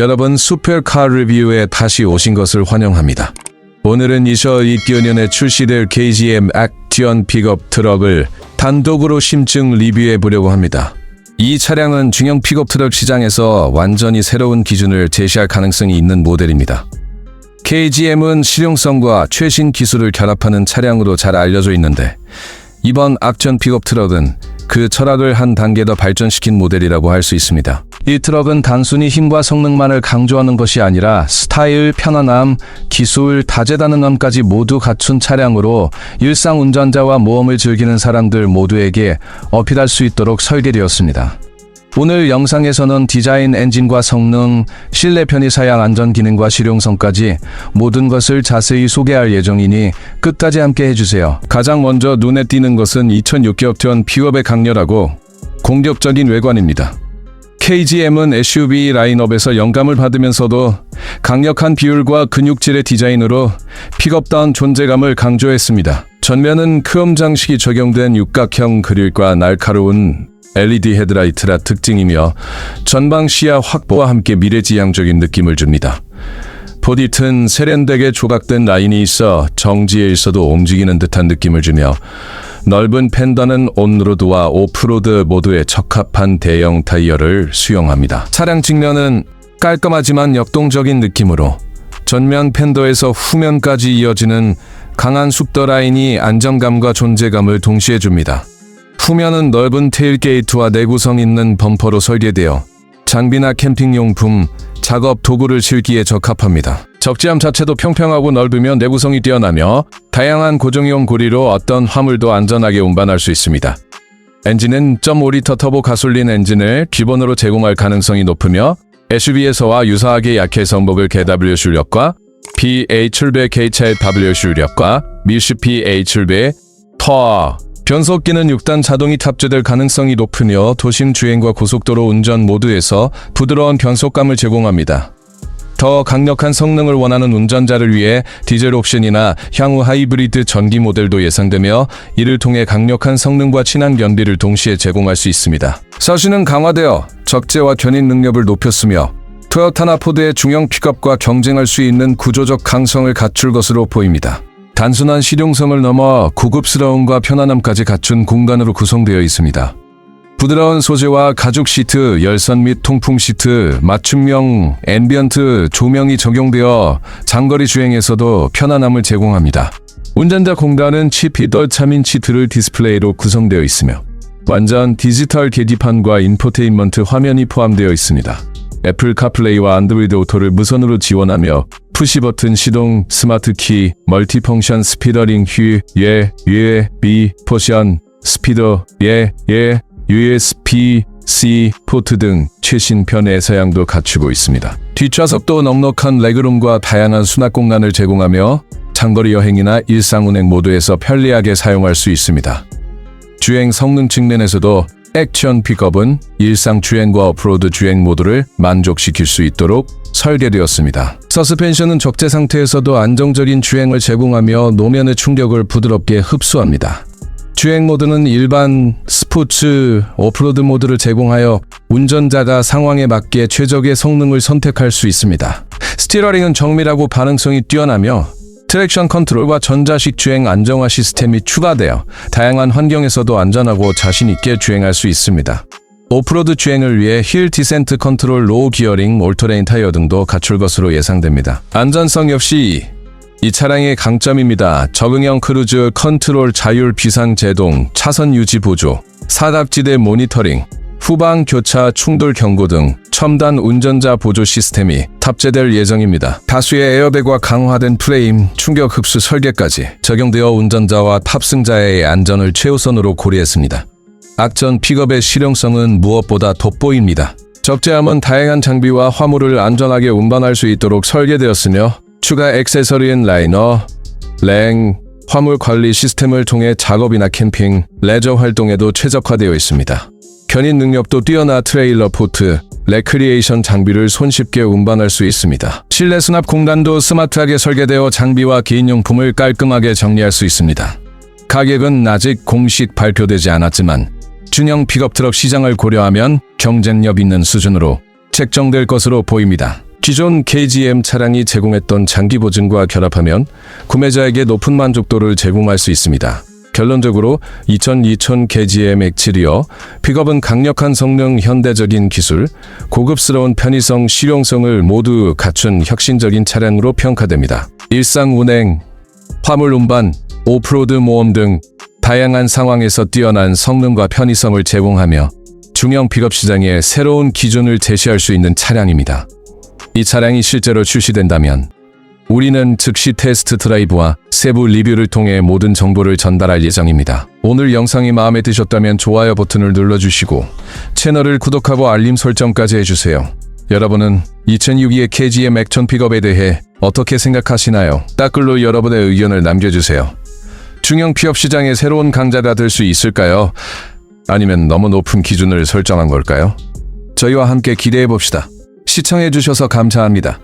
여러분 슈퍼카 리뷰에 다시 오신 것을 환영합니다. 오늘은 2022년에 출시될 KGM 액티언 픽업 트럭을 단독으로 심층 리뷰해 보려고 합니다. 이 차량은 중형 픽업 트럭 시장에서 완전히 새로운 기준을 제시할 가능성이 있는 모델입니다. KGM은 실용성과 최신 기술을 결합하는 차량으로 잘 알려져 있는데 이번 악전 픽업 트럭은 그 철학을 한 단계 더 발전시킨 모델이라고 할 수 있습니다. 이 트럭은 단순히 힘과 성능만을 강조하는 것이 아니라 스타일, 편안함, 기술, 다재다능함까지 모두 갖춘 차량으로 일상 운전자와 모험을 즐기는 사람들 모두에게 어필할 수 있도록 설계되었습니다. 오늘 영상에서는 디자인 엔진과 성능, 실내 편의 사양 안전 기능과 실용성까지 모든 것을 자세히 소개할 예정이니 끝까지 함께 해주세요. 가장 먼저 눈에 띄는 것은 2006년 픽업의 강렬하고 공격적인 외관입니다. KGM은 SUV 라인업에서 영감을 받으면서도 강력한 비율과 근육질의 디자인으로 픽업다운 존재감을 강조했습니다. 전면은 크롬 장식이 적용된 육각형 그릴과 날카로운 LED 헤드라이트라 특징이며 전방 시야 확보와 함께 미래지향적인 느낌을 줍니다. 보디튼 세련되게 조각된 라인이 있어 정지에 있어도 움직이는 듯한 느낌을 주며 넓은 펜더는 온로드와 오프로드 모두에 적합한 대형 타이어를 수용합니다. 차량 측면은 깔끔하지만 역동적인 느낌으로 전면 펜더에서 후면까지 이어지는 강한 숙더 라인이 안정감과 존재감을 동시에 줍니다. 후면은 넓은 테일 게이트와 내구성 있는 범퍼로 설계되어 장비나 캠핑 용품, 작업 도구를 실기에 적합합니다. 적재함 자체도 평평하고 넓으며 내구성이 뛰어나며 다양한 고정용 고리로 어떤 화물도 안전하게 운반할 수 있습니다. 엔진은 1.5리터 터보 가솔린 엔진을 기본으로 제공할 가능성이 높으며 SUV에서와 유사하게 약해서 목을 KW 출력과 PH700 KCW 출력과 미슈피 H700 터어 변속기는 6단 자동이 탑재될 가능성이 높으며 도심 주행과 고속도로 운전 모두에서 부드러운 변속감을 제공합니다. 더 강력한 성능을 원하는 운전자를 위해 디젤 옵션이나 향후 하이브리드 전기 모델도 예상되며 이를 통해 강력한 성능과 친환 견비를 동시에 제공할 수 있습니다. 서시는 강화되어 적재와 견인 능력을 높였으며 토요타나 포드의 중형 픽업과 경쟁할 수 있는 구조적 강성을 갖출 것으로 보입니다. 단순한 실용성을 넘어 고급스러움과 편안함까지 갖춘 공간으로 구성되어 있습니다. 부드러운 소재와 가죽 시트, 열선 및 통풍 시트, 맞춤형 앰비언트 조명이 적용되어 장거리 주행에서도 편안함을 제공합니다. 운전자 공간은 칩 히더 3인치 드를 디스플레이로 구성되어 있으며 완전 디지털 계기판과 인포테인먼트 화면이 포함되어 있습니다. 애플 카플레이와 안드로이드 오토를 무선으로 지원하며 푸시 버튼 시동, 스마트 키, 멀티펑션 스피더링 휴, 예, 예, 비, 포션, 스피더, 예, 예, USB-C 포트 등 최신 편의 사양도 갖추고 있습니다. 뒷좌석도 넉넉한 레그룸과 다양한 수납 공간을 제공하며 장거리 여행이나 일상 운행 모두에서 편리하게 사용할 수 있습니다. 주행 성능 측면에서도 액션 픽업은 일상 주행과 오프로드 주행 모두를 만족시킬 수 있도록 설계되었습니다. 서스펜션은 적재 상태에서도 안정적인 주행을 제공하며 노면의 충격을 부드럽게 흡수합니다. 주행 모드는 일반, 스포츠, 오프로드 모드를 제공하여 운전자가 상황에 맞게 최적의 성능을 선택할 수 있습니다. 스티어링은 정밀하고 반응성이 뛰어나며 트랙션 컨트롤과 전자식 주행 안정화 시스템이 추가되어 다양한 환경에서도 안전하고 자신 있게 주행할 수 있습니다. 오프로드 주행을 위해 힐 디센트 컨트롤 로우 기어링, 올터레인 타이어 등도 갖출 것으로 예상됩니다. 안전성 역시 이 차량의 강점입니다. 적응형 크루즈 컨트롤 자율 비상 제동, 차선 유지 보조, 사답지대 모니터링, 후방 교차 충돌 경고 등 첨단 운전자 보조 시스템이 탑재될 예정입니다. 다수의 에어백과 강화된 프레임, 충격 흡수 설계까지 적용되어 운전자와 탑승자의 안전을 최우선으로 고려했습니다. 악전 픽업의 실용성은 무엇보다 돋보입니다. 적재함은 다양한 장비와 화물을 안전하게 운반할 수 있도록 설계되었으며 추가 액세서리인 라이너, 랭, 화물 관리 시스템을 통해 작업이나 캠핑, 레저 활동에도 최적화되어 있습니다. 견인 능력도 뛰어나 트레일러 포트, 레크리에이션 장비를 손쉽게 운반할 수 있습니다. 실내 수납 공간도 스마트하게 설계되어 장비와 개인용품을 깔끔하게 정리할 수 있습니다. 가격은 아직 공식 발표되지 않았지만 준형 픽업 트럭 시장을 고려하면 경쟁력 있는 수준으로 책정될 것으로 보입니다. 기존 KGM 차량이 제공했던 장기 보증과 결합하면 구매자에게 높은 만족도를 제공할 수 있습니다. 결론적으로 2000, 2000 KGM 액칠이어 픽업은 강력한 성능, 현대적인 기술, 고급스러운 편의성, 실용성을 모두 갖춘 혁신적인 차량으로 평가됩니다. 일상 운행, 화물 운반, 오프로드 모험 등 다양한 상황에서 뛰어난 성능과 편의성을 제공하며 중형 픽업 시장에 새로운 기준을 제시할 수 있는 차량입니다. 이 차량이 실제로 출시된다면 우리는 즉시 테스트 드라이브와 세부 리뷰를 통해 모든 정보를 전달할 예정입니다. 오늘 영상이 마음에 드셨다면 좋아요 버튼을 눌러주시고 채널을 구독하고 알림 설정까지 해주세요. 여러분은 2062의 KGM 액천 픽업에 대해 어떻게 생각하시나요? 댓글로 여러분의 의견을 남겨주세요. 중형 픽업 시장의 새로운 강자가 될 수 있을까요? 아니면 너무 높은 기준을 설정한 걸까요? 저희와 함께 기대해 봅시다. 시청해 주셔서 감사합니다.